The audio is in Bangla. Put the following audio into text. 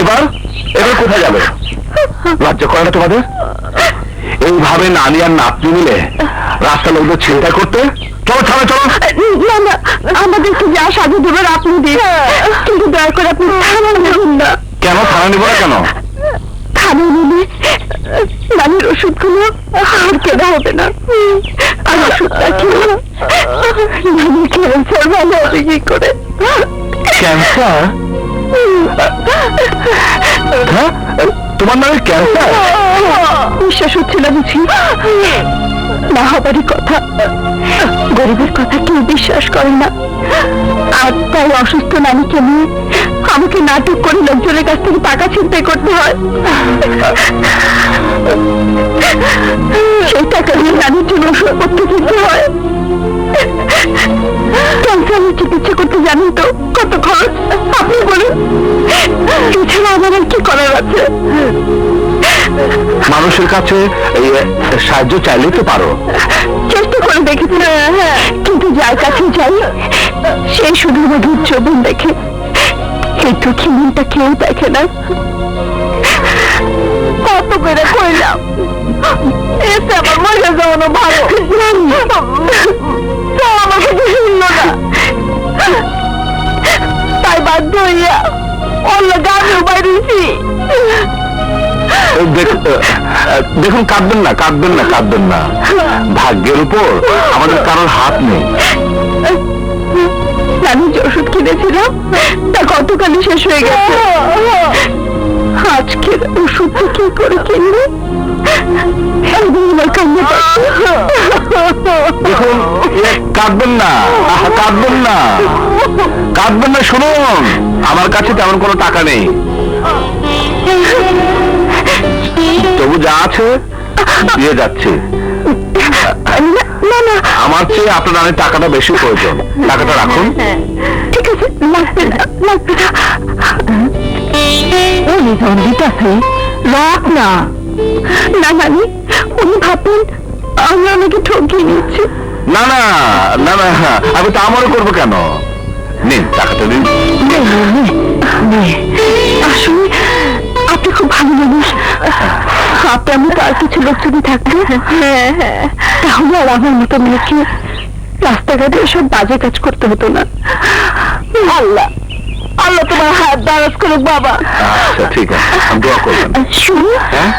এবার এবার কোথায় যাবে? লজ্জা করে না তোমাদের? এইভাবে নানি আর নাতনি মিলে রাস্তা লোকদের চিন্তা করতে চলো চলো চলো। না না আমাদেরকে যা সাজু দেবেন আপনি দিন। কিন্তু দয়া করে আপনি থানা নেবেন না। কেন থানা নিব না কেন? থানা নিলে নানির ওষুধগুলো আর কেনা হবে না। আর ওষুধটা নানি ক্যান্সার ভালো হবে কি করে ক্যান্সার তোমার নামে ক্যান্সার বিশ্বাস হচ্ছে না বুঝি। না হবারই কথা, গরিবের কথা কেউ বিশ্বাস করে না। আর তাই অসুস্থ নানিকে নিয়ে আমাকে নাটক করে লোকজনের কাছ থেকে টাকা ছিনতাই করতে হয়। সেই কত খরচ আপনি বলুন। এছাড়া আমার আর কি করার আছে? মানুষের কাছে সাহায্য চাইলেই তো পারো। চেষ্টা করে দেখেছি। কিন্তু যার কাছে যাই সে শুধু আমার চোখে দেখে। এই দুঃখী মনটা কেউ দেখে না। কত করে কইলাম। এসে আমার মরে যাওয়ানো ভালো। হইয়া অন্য গানেও বাইরেছি দেখুন কাঁদবেন না কাঁদবেন না কাঁদবেন না। ভাগ্যের উপর আমাদের কারোর হাত নেই। আমি যে ওষুধ কিনেছিলাম তা গতকালই শেষ হয়ে গেছে। আজকের ওষুধটা কি করে কিনবো। দেখুন কাঁদবেন না কাঁদবেন না। কাঁদবেন না শুনুন। আমার কাছে তেমন কোনো টাকা নেই। তবু যা আছে দিয়ে যাচ্ছে। আমার চেয়ে আপনার নামে টাকাটা বেশি প্রয়োজন। টাকাটা রাখুন। ঠিক আছে উনি দণ্ডিত আছে। রাখ না। না মানে উনি ভাববেন আমি ওনাকে ঠকিয়ে নিচ্ছি না না না না আমি তা আমারও করব কেন? নিন টাকাটা নিন। আসলে আপনি খুব ভালো মানুষ। আপনি আমি তার কিছু লোক যদি থাকতো তাহলে আর আমার মতো মেয়েকে রাস্তাঘাটে এসব বাজে কাজ করতে হতো না। আল্লাহ আল্লাহ তোমার হাত দারাজ করুক বাবা। আচ্ছা ঠিক আছে। দোয়া করবেন। শুনুন। হ্যাঁ?